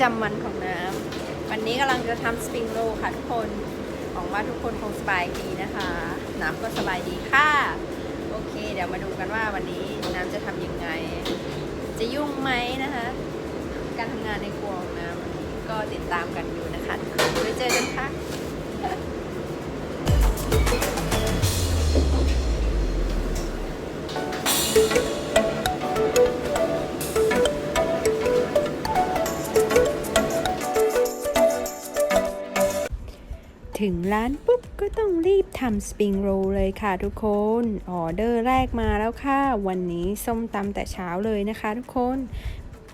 จำวันของน้ำวันนี้กำลังจะทำสปริงโรลค่ะทุกคนหวังว่าทุกคนคงสบายดีนะคะ น้ำก็สบายดีค่ะ โอเค เดี๋ยวมาดูกันว่าวันนี้น้ำจะทำยังไง จะยุ่งไหมนะคะ การทำงานในครัวของน้ำก็ติดตามกันอยู่นะคะไว้เจอกันค่ะ ถึงร้านปุ๊บก็ต้องรีบทำสปริงโรลเลยค่ะทุกคน ออเดอร์แรกมาแล้วค่ะ วันนี้ส้มตำแต่เช้าเลยนะคะทุกคน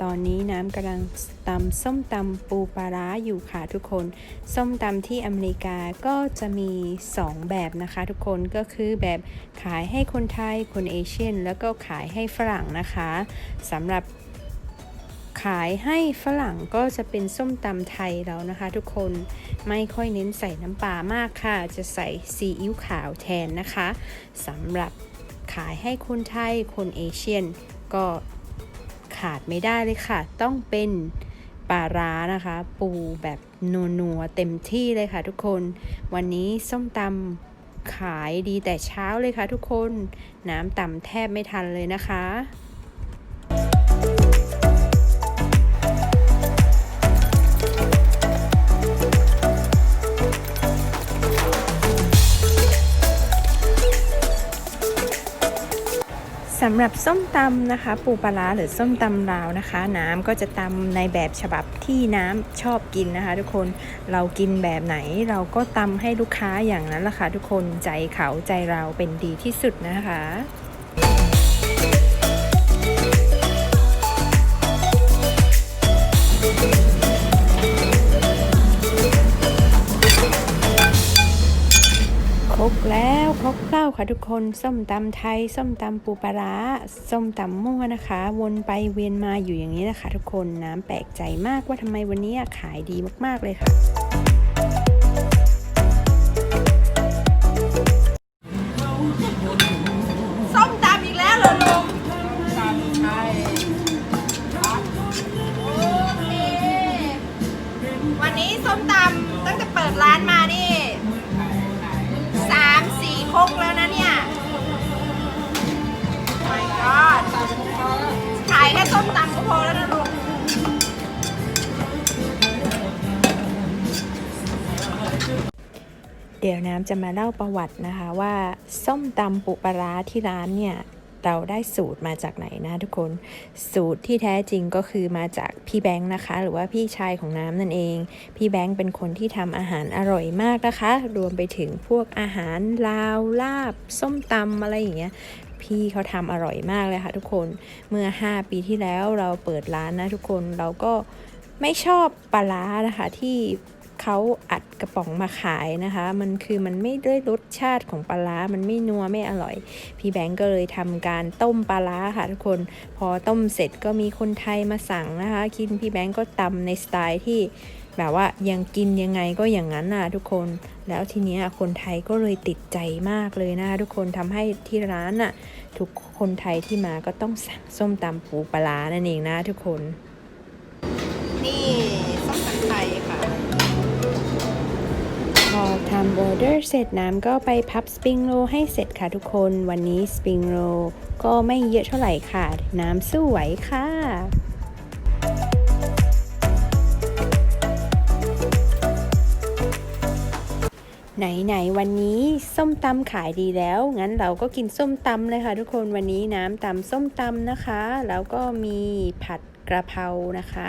ตอนนี้น้ำกำลังตำส้มตำปูปลาร้าอยู่ค่ะทุกคน ส้มตำที่อเมริกาก็จะมี 2 แบบนะคะทุกคนก็คือแบบขายให้คนไทยคนเอเชียน แล้วก็ขายให้ฝรั่งนะคะสำหรับ ขายให้ฝรั่งก็จะเป็นส้มตำไทยแล้วนะคะทุกคนไม่ค่อยเน้นใส่น้ำปลามากค่ะ จะใส่ซีอิ๊วขาวแทนนะคะสำหรับขายให้คนไทยคนเอเชียนก็ขาดไม่ได้เลยค่ะ ต้องเป็นปลาร้านะคะ ปูแบบนัวๆเต็มที่เลยค่ะทุกคน วันนี้ส้มตำขายดีแต่เช้าเลยค่ะทุกคน น้ำต่ำแทบไม่ทันเลยนะคะ สำหรับส้มตำนะคะ ปูปลาหรือส้มตำลาวนะคะ น้ำก็จะตำในแบบฉบับที่น้ำชอบกินนะคะ ทุกคนเรากินแบบไหนเราก็ตำให้ลูกค้าอย่างนั้นละค่ะทุกคนใจเขาใจเราเป็นดีที่สุดนะคะ ครบเล่าค่ะทุกคนส้มตำไทย ส้มตำปูปลาร้าส้มตำมั่วนะคะ วนไปเวียนมาอยู่อย่างนี้นะคะ ทุกคนน้ำแปลกใจมากว่าทำไมวันนี้ขายดีมากๆเลยค่ะ ก็พอแล้วนะลุงเดี๋ยวน้ำจะมาเล่าประวัตินะคะว่า ส้มตำปุปลาที่ร้านเนี่ย เราได้สูตรมาจากไหนนะทุกคน สูตรที่แท้จริงก็คือมาจากพี่แบงค์นะคะ หรือว่าพี่ชายของน้ำนั่นเอง พี่แบงค์เป็นคนที่ทำอาหารอร่อยมากนะคะ รวมไปถึงพวกอาหารลาวลาบ ส้มตำอะไรอย่างเงี้ย พี่เขาทำอร่อยมากเลยค่ะทุกคนเมื่อ 5 ปีที่แล้วเราเปิดร้านนะทุกคนเราก็ไม่ชอบปลาร้านะคะที่ เขาอัดกระป๋องมาขายนะคะ มันคือมันไม่ได้รสชาติของปลาร้ามันไม่นัวไม่อร่อย พี่แบงก์ก็เลยทำการต้มปลาร้าค่ะทุกคน พอต้มเสร็จก็มีคนไทยมาสั่งนะคะ กินพี่แบงก์ก็ตำในสไตล์ที่แบบว่ายังกินยังไงก็อย่างนั้นน่ะทุกคน แล้วทีเนี้ยคนไทยก็เลยติดใจมากเลยนะคะทุกคนทำให้ที่ร้านน่ะทุกคนไทยที่มาก็ต้องสั่งส้มตำปูปลาร้านั่นเองนะทุกคน นี่ำออเดอร์เสร็จน้ำก็ไปพับสปริงโรให้เสร็จค่ะทุกคน วันนี้สปริงโรก็ไม่เยอะเท่าไหร่ค่ะ น้ำสู้ไหวค่ะไหนๆวันนี้ส้มตำขายดีแล้ว งั้นเราก็กินส้มตำเลยค่ะทุกคนวันนี้น้ำตำส้มตำนะคะ แล้วก็มีผัดกระเพรานะคะ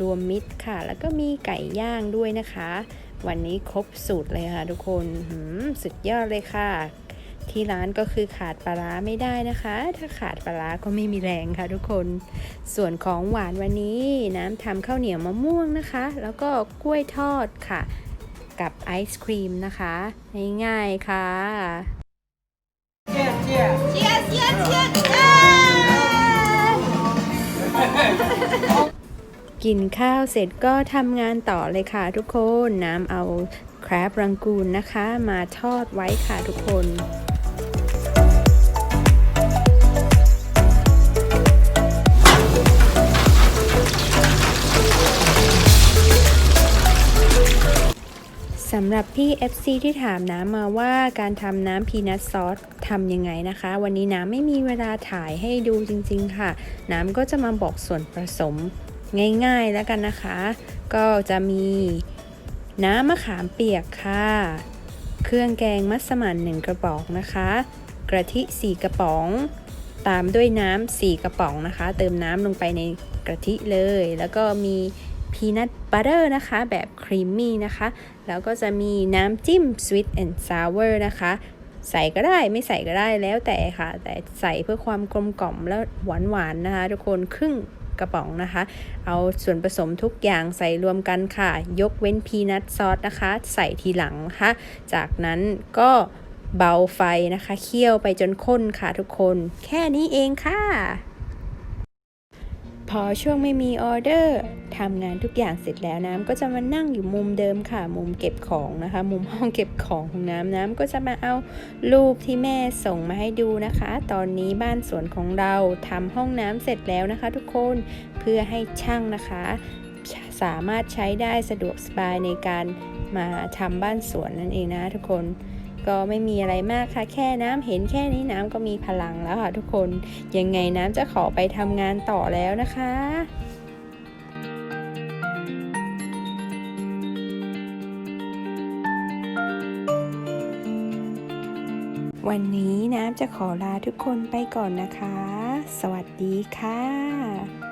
รวมมิตรค่ะ แล้วก็มีไก่ย่างด้วยนะคะ วันนี้ครบสูตรเลยค่ะทุกคนสุดยอดเลยค่ะ ที่ร้านก็คือขาดปลาร้าไม่ได้นะคะ ถ้าขาดปลาร้าก็ไม่มีแรงค่ะทุกคน ส่วนของหวานวันนี้น้ำทำข้าวเหนียวมะม่วงนะคะ แล้วก็กล้วยทอดค่ะ กับไอศครีมนะคะ ง่ายๆค่ะเชียร์เชียร์เชียร์เชียร์ กินข้าวเสร็จก็ทำงานต่อเลยค่ะทุกคนน้ำเอาแครบรังกูนนะคะ มาทอดไว้ค่ะทุกคนนสำหรับพี่ FC ที่ถามน้ำมาว่าการทำน้ำพีนัทซอสทำยังไงนะคะ วันนี้น้ำไม่มีเวลาถ่ายให้ดูจริงๆค่ะ น้ำก็จะมาบอกส่วนผสม ง่ายๆแล้วกันนะคะ ก็จะมีน้ำมะขามเปียกค่ะ เครื่องแกงมัสมั่นหนึ่งกระบอกนะคะ กระทิ4กระป๋อง ตามด้วยน้ำ4กระป๋องนะคะ เติมน้ำลงไปในกระทิเลย แล้วก็มีพีนัทบัตเตอร์นะคะ แบบครีมมี่นะคะ แล้วก็จะมีน้ำจิ้ม sweet and sour นะคะ ใส่ก็ได้ไม่ใส่ก็ได้แล้วแต่ค่ะ แต่ใส่เพื่อความกลมกล่อมและหวานหวานๆนะคะ ทุกคนครึ่ง กระป๋องนะคะ เอาส่วนผสมทุกอย่างใส่รวมกันค่ะ ยกเว้นพีนัทซอสนะคะ ใส่ทีหลังนะคะจากนั้นก็เบาไฟนะคะ เคี่ยวไปจนข้นค่ะทุกคน แค่นี้เองค่ะ พอช่วงไม่มีออเดอร์ทำงานทุกอย่างเสร็จแล้วน้ำก็จะมานั่งอยู่มุมเดิมค่ะ มุมเก็บของนะคะ มุมห้องเก็บของของน้ำน้ำก็จะมาเอารูปที่แม่ส่งมาให้ดูนะคะ ตอนนี้บ้านสวนของเราทำห้องน้ำเสร็จแล้วนะคะ ทุกคนเพื่อให้ช่างนะคะ สามารถใช้ได้สะดวกสบายในการมาทำบ้านสวนนั่นเองนะทุกคน ก็ไม่มีอะไรมากค่ะแค่น้ำเห็นแค่นี้น้ำก็มีพลังแล้วค่ะทุกคนยังไงน้ำจะขอไปทำงานต่อแล้วนะคะวันนี้น้ำจะขอลาทุกคนไปก่อนนะคะ สวัสดีค่ะ